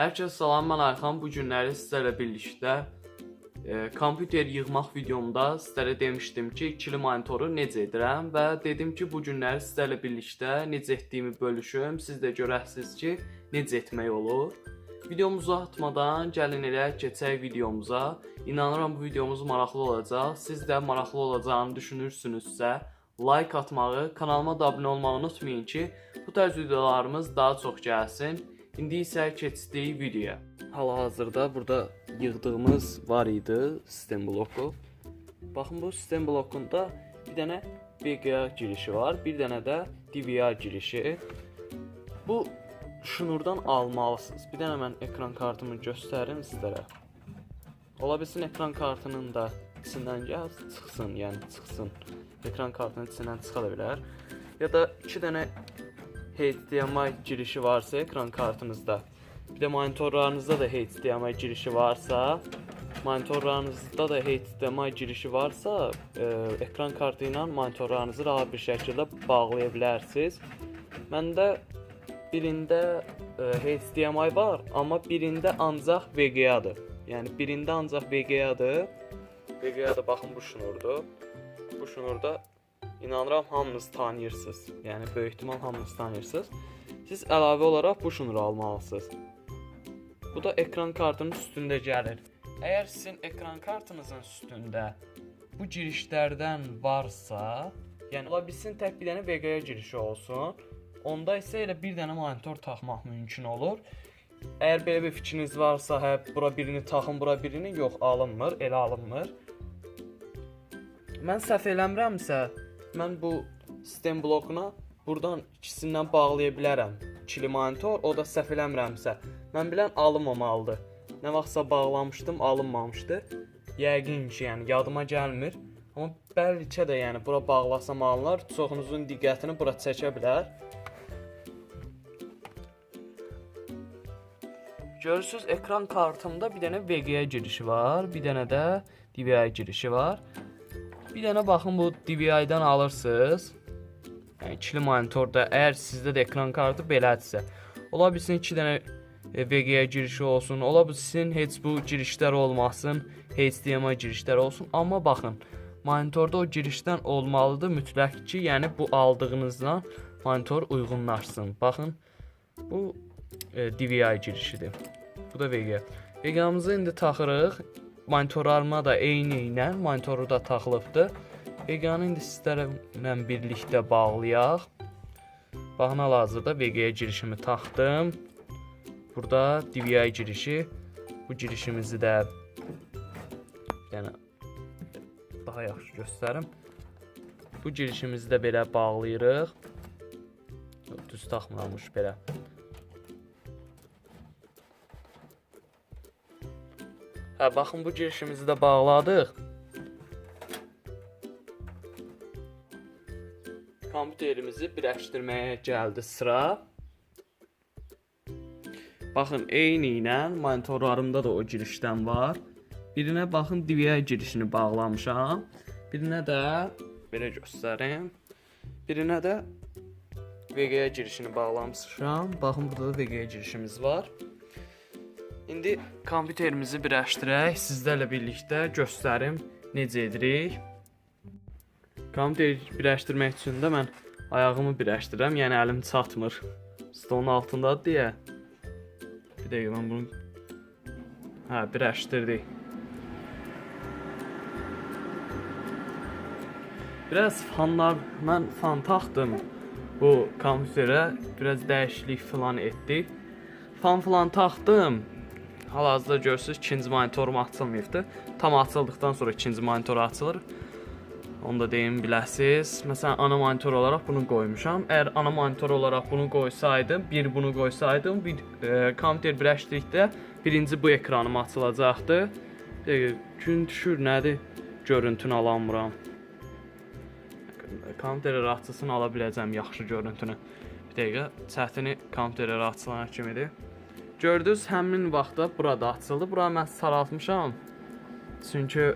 Hər kəs salam, mən Ayxan. Bu günləri sizlərlə birlikdə e, kompüter yığmaq videomda sizlərə demişdim ki, ikili monitoru necə edirəm və dedim ki, bu günləri sizlərlə birlikdə necə etdiyimi bölüşüm. Siz də görəsiniz ki, necə etmək olur. Videomuzu uzatmadan gəlin elə keçək videomuza. İnanıram bu videomuz maraqlı olacaq. Siz də maraqlı olacağını düşünürsünüzsə, like atmağı, kanalıma da abunə olmağı unutmayın ki, bu tarz videolarımız daha çox gəlsin. İndi isə keçdik videoya. Hal-hazırda burada yığdığımız var idi sistem bloku. Baxın bu sistem blokunda bir dənə VGA girişi var, bir dənə də DVR girişi. Bu şnurdan almalısınız. Bir dənə mən ekran kartımı göstərim sizlərə. Ola bilsin ekran kartının da içindən gəl çıxsın, yəni çıxsın. Ekran kartının içindən çıxa da bilər. Ya da 2 dənə HDMI girişi varsa ekran kartınızda, bir də monitorlarınızda da HDMI girişi varsa, monitorlarınızda da HDMI girişi varsa, e, ekran kartı ilə monitorlarınızı rahat bir şəkildə bağlaya bilərsiniz. Məndə birində e, HDMI var, amma birində ancaq VGA-dır. Yəni birində ancaq VGA-dır. Bu şnurdur. Bu şnurda İnanıram hamınız tanıyırsınız. Yəni böyük ehtimal hamınız tanıyırsınız. Siz əlavə olaraq bu şnuru almalısınız. Bu da ekran kartının üstündə gəlir. Əgər sizin ekran kartınızın üstündə bu girişlərdən varsa, yəni ola bilsin tək bir dənə VGA girişi olsun, onda isə elə bir dənə monitor taxmaq mümkün olur. Əgər belə bir fikriniz varsa, hə bura birini taxın, bura birini yox, alınmır, elə alınmır. Mən səhv eləmirəmsə, mən bu sistem blokuna burdan ikisindən bağlaya bilərəm. İkili monitor, o da səhv eləmirəmsə. Mən bilən alınmamalıdır. Nə vaxtsa bağlamışdım, alınmamışdı. Yəqin ki, yəni yadıma gəlmir. Amma bəlkə də yəni bura bağlasam alınır. Çoxunuzun diqqətini bura çəkə bilər. Görürsüz ekran kartımda bir dənə VGA girişi var, bir dənə də DVI girişi var. Bir dənə baxın bu DVI-dən alırsınız. Yəni ikili monitorda əgər sizdə də ekran kartı belədirsə, ola bilsin 2 dənə e, VGA girişi olsun, ola bilsin heç bu girişlər olmasın, HDMI girişlər olsun, amma baxın, monitorda o girişdən olmalıdır mütləq ki, yəni bu aldığınızdan monitor uyğunlaşsın. Baxın, bu e, DVI girişidir. Bu da VGA. VGA-mızı indi taxırıq. Monitorlarıma da eyni ilə monitoru da taxılıbdı. VGA-nı indi sizlərlə birlikdə bağlayaq. Baxın hal-hazırda VGA girişimi taxdım. Burada DVI girişi. Bu girişimizi də yəni daha yaxşı göstərim. Bu girişimizi də belə bağlayırıq. Düz taxmıramış belə. Hə, baxın bu girişimizi də bağladıq. Kompüterimizi birləşdirməyə gəldi sıra. Baxın, eyni ilə monitorlarımda da o girişdən var. Birinə baxın DVI girişini bağlamışam. Birinə də belə göstərim. Birinə də VGA girişini bağlamışam. Baxın, burada da VGA girişimiz var. İndi kompüterimizi birləşdirək, sizlərlə birlikdə göstərim necə edirik. Kompüteri birləşdirmək üçün də mən ayağımı birləşdirirəm, yəni əlim çatmır. Stolun altındadır deyə. Bir dəqiqə mən bunu Hə, birləşdirdik. Biraz fanlar, mən fan taxdım bu kompüterə, biraz dəyişiklik falan etdik. Fan falan taxdım. Hal-hazırda görürsüz ikinci monitorum açılmayıbdı. Tam açıldıqdan sonra ikinci monitor açılır. Onu da deyim biləsiz. Məsələn, ana monitor olaraq bunu qoymuşam. Əgər ana monitor olaraq bunu qoysaydım, bir bunu qoysaydım, bir e, kompüter birləşdirdikdə birinci bu ekranım açılacaqdı. E, gün düşür nədir? Görüntünü alamıram. Kompüterə açılsın ala biləcəm yaxşı görüntünü. Bir dəqiqə, çətini kompüterə açılana kimidir. Gördünüz, həmin vaxtda burada açıldı. Bura mən saraltmışam. Çünki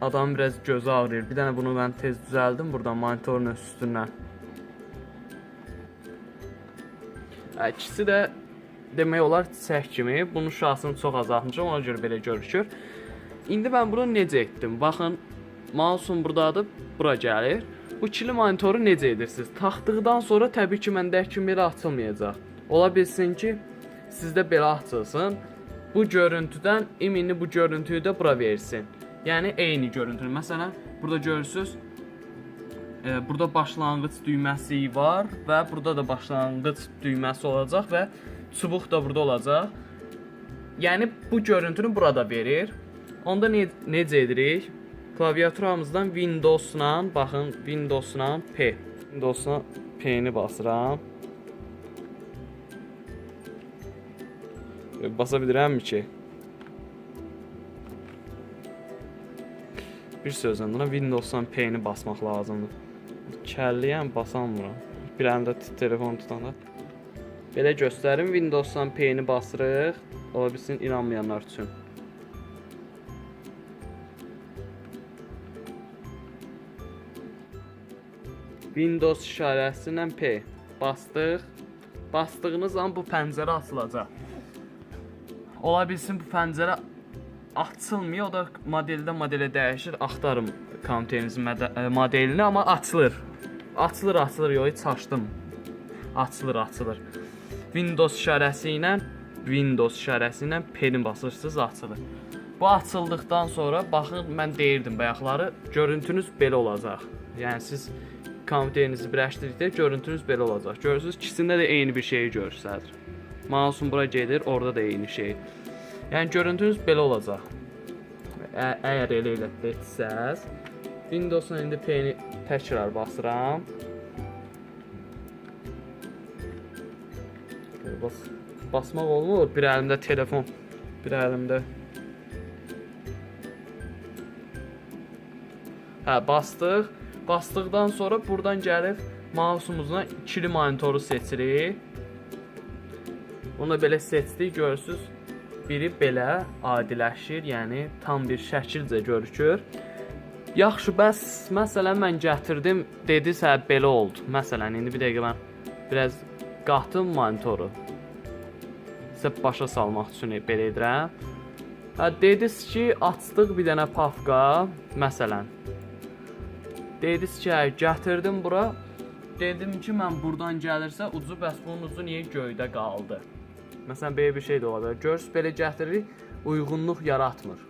adam biraz gözü ağrıyır. Bir dənə bunu mən tez düzəldim buradan monitorun üstündən. İkisi də demək olar çiçək kimi. Bunun şahsını çox azaltmışam, ona görə belə görünür. İndi mən bunu necə etdim? Baxın, mouse'um burdadır, bura gəlir. Bu ikili monitoru necə edirsiniz? Taxdıqdan sonra təbii ki, məndə kimi açılmayacaq. Ola bilsin ki, sizdə belə açılsın. Bu görüntüdən imini bu görüntüyü də bura versin. Yəni eyni görüntünü. Məsələn, burada görürsüz, e, burada başlanğıc düyməsi var və burada da başlanğıc düyməsi olacaq və çubuq da burada olacaq. Yəni bu görüntünü burada verir. Onda ne necə edirik? Klaviaturamızdan Windows-la, baxın Windows-la P. Windows-la P-ni basıram. Basa bilirəmmi ki? Bir sözlə buna Windows-dan P-ni basmaq lazımdır. Kəlliyəm basamıram. Bir əlində t- telefon tutanda. Belə göstərim Windows-dan P-ni basırıq. Ola bilsin inanmayanlar üçün. Windows işarəsi ilə P bastıq. Bastığınız zaman bu pəncərə açılacaq. Ola bilsin bu pəncərə açılmıyor, o da modeldən modelə dəyişir. Axtarım ə, modelini, amma açılır. Açılır, açılır, yox, heç açdım. Açılır, açılır. Windows işarəsi ilə Windows işarəsi ilə P-ni basırsınız, açılır. Bu açıldıqdan sonra baxın mən deyirdim bayaqları görüntünüz belə olacaq. Yəni siz kompüterinizi birləşdirdikdə görüntünüz belə olacaq. Görürsüz ikisində də eyni bir şeyi göstərir. Mouse'un bura gedir, orada da eyni şey. Yəni görüntünüz belə olacaq. Ə əgər elə elə etsəz, Windows-un indi P-ni təkrar basıram. Bas basmaq olmur. Bir əlimdə telefon, bir əlimdə Hə, bastıq. Basdıqdan sonra burdan gəlib mouse'umuzdan ikili monitoru seçirik. Bunu belə seçdik, görürsüz. Biri belə adiləşir, yəni tam bir şəkilcə görükür. Yaxşı, bəs məsələn mən gətirdim, dedi sə belə oldu. Məsələn, indi bir dəqiqə mən biraz qatım monitoru. Sizə başa salmaq üçün belə edirəm. Hə, dediniz ki, açdıq bir dənə pafqa, məsələn. Dediniz ki, hə, gətirdim bura. Dedim ki, mən burdan gəlirsə ucu bəs bunun ucu niyə göydə qaldı? Məsələn, belə bir şey də ola bilər. Görürsüz, belə gətiririk, uyğunluq yaratmır.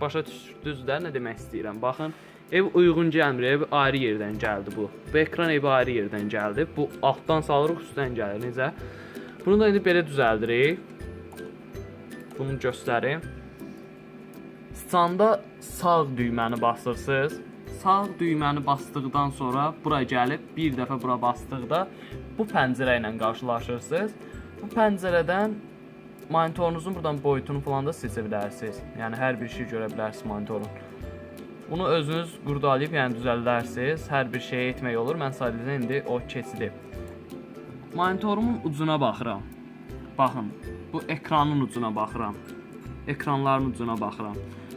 Başa düşdünüz də nə demək istəyirəm? Baxın, ev uyğun gəlmir, ev ayrı yerdən gəldi bu. Bu ekran evi ayrı yerdən gəldi. Bu altdan salırıq, üstdən gəlir. Necə? Bunu da indi belə düzəldirik. Bunu göstərim. Standa sağ düyməni basırsınız. Sağ düyməni basdıqdan sonra bura gəlib bir dəfə bura basdıqda bu pəncərə ilə qarşılaşırsınız. Pəncərədən monitorunuzun buradan boyutunu falan da seçə bilərsiniz. Yəni hər bir şey görə bilərsiniz monitorun. Bunu özünüz qurdalayıb, yəni düzəldərsiniz. Hər bir şeyə etmək olur. Mən sadəcə indi o keçidi. Monitorumun ucuna baxıram. Baxın, bu ekranın ucuna baxıram. Ekranların ucuna baxıram.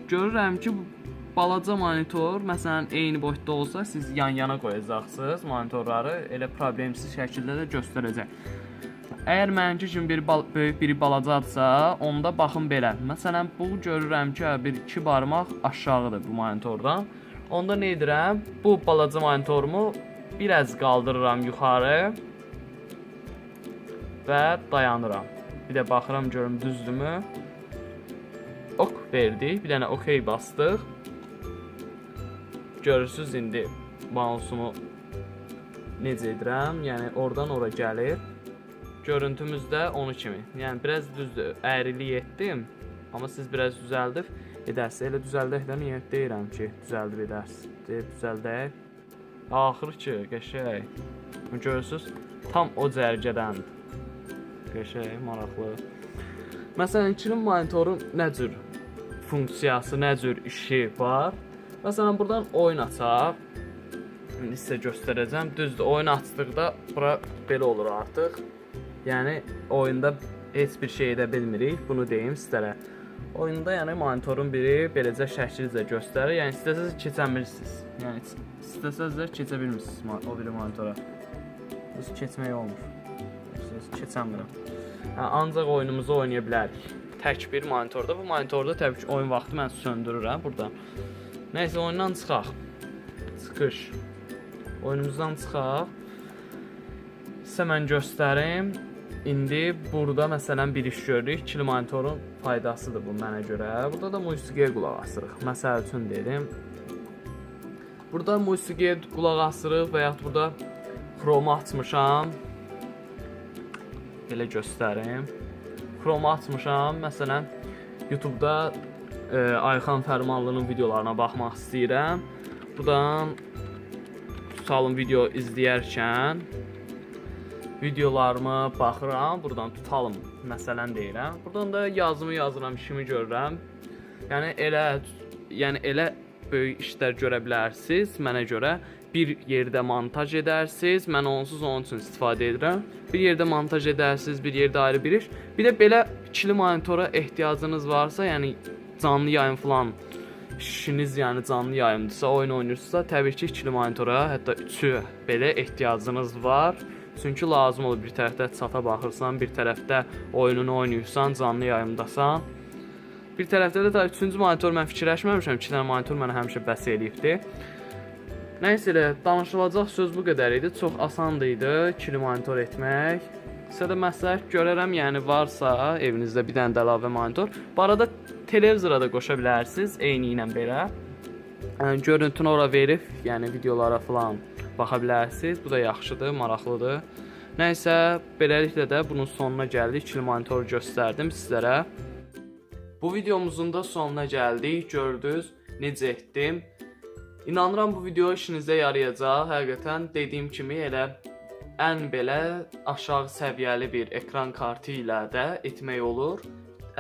Görürəm ki, balaca monitor, məsələn, eyni boyutda olsa siz yan-yana qoyacaqsınız monitorları, elə problemsiz şəkildə də göstərəcək. Əgər mənimki kimi biri bal böyük, biri balacadsa, onda baxın belə. Məsələn, bu görürəm ki, bir iki barmaq aşağıdır bu monitordan. Onda nə edirəm? Bu balaca monitorumu biraz qaldırıram yuxarı və dayanıram. Bir də baxıram görüm düzdürmü? Ok verdik. Bir dənə OK bastıq. Görürsüz indi mouse'umu necə edirəm? Yəni oradan ora gəlir. Görüntümüz də onu kimi. Yəni biraz düzdür, əyrilik etdim. Amma siz biraz düzəldib edərsiniz. Elə düzəldək də niyə deyirəm ki, düzəldib edərsiniz. Deyib düzəldək. Axır ki, qəşəng. Görürsüz, tam o cərgədəndir. Qəşəng, maraqlı. Məsələn, ikinin monitorun nə cür funksiyası, nə cür işi var? Məsələn, burdan oyun açaq. İndi sizə göstərəcəm. Düzdür, oyun açdıqda bura belə olur artıq. Yəni oyunda heç bir şey edə bilmirik. Bunu deyim sizlərə. Oyunda yəni monitorun biri beləcə şəkilcə göstərir. Yəni istəsəz keçə bilirsiniz. Yəni istəsəz də keçə bilmirsiniz o biri monitora. Biz keçmək olmur. Siz keçəmirəm. Hə, ancaq oyunumuzu oynaya bilərik. Tək bir monitorda. Bu monitorda təbii ki, oyun vaxtı mən söndürürəm burada. Nəysə oyundan çıxaq. Çıxış. Oyunumuzdan çıxaq. Sizə mən göstərim. İndi burada məsələn bir iş görürük. İkili monitorun faydasıdır bu mənə görə. Burada da musiqiyə qulaq asırıq. Məsəl üçün dedim. Burada musiqiyə qulaq asırıq və ya burada Chrome açmışam. Belə göstərim. Chrome açmışam. Məsələn, YouTube-da e, Ayxan Fərmanlının videolarına baxmaq istəyirəm. Buradan tutalım video izləyərkən videolarımı baxıram, buradan tutalım. Məsələn deyirəm. Buradan da yazımı yazıram, işimi görürəm. Yəni elə yəni elə böyük işlər görə bilərsiniz mənə görə. Bir yerdə montaj edərsiniz. Mən onsuz onun üçün istifadə edirəm. Bir yerdə montaj edərsiniz, bir yerdə ayrı bir iş. Bir də belə ikili monitora ehtiyacınız varsa, yəni canlı yayım falan işiniz yəni canlı yayımdırsa, oyun oynayırsınızsa, təbii ki, ikili monitora, hətta üçü belə ehtiyacınız var. Çünki lazım olur bir tərəfdə çata baxırsan, bir tərəfdə oyununu oynayırsan, canlı yayımdasan. Bir tərəfdə də tabii üçüncü monitor mən fikirləşməmişəm. 2 dənə monitor mənə həmişə bəs eləyibdi. Nəysə elə danışılacaq söz bu qədər idi. Çox asandı idi ikili monitor etmək. Sizə də məsləhət görərəm, yəni varsa evinizdə bir dənə də əlavə monitor. Bu arada televizora da qoşa bilərsiniz eyni ilə belə. Yəni görüntünü ora verib, yəni videolara falan baxa bilərsiniz. Bu da yaxşıdır, maraqlıdır. Nəysə, beləliklə də bunun sonuna gəldik. İkili monitoru göstərdim sizlərə. Bu videomuzun da sonuna gəldik. Gördünüz necə etdim. İnanıram bu video işinizə yarayacaq. Həqiqətən dediyim kimi elə ən belə aşağı səviyyəli bir ekran kartı ilə də etmək olur.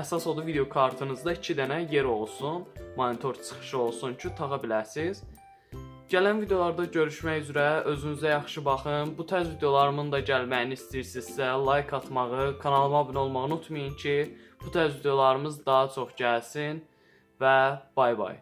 Əsas odur video kartınızda 2 dənə yer olsun, monitor çıxışı olsun ki, tağa biləsiniz. Gələn videolarda görüşmək üzrə özünüzə yaxşı baxın. Bu tərz videolarımın da gəlməyini istəyirsinizsə, like atmağı, kanalıma abunə olmağı unutmayın ki, bu tərz videolarımız daha çox gəlsin və bay bay.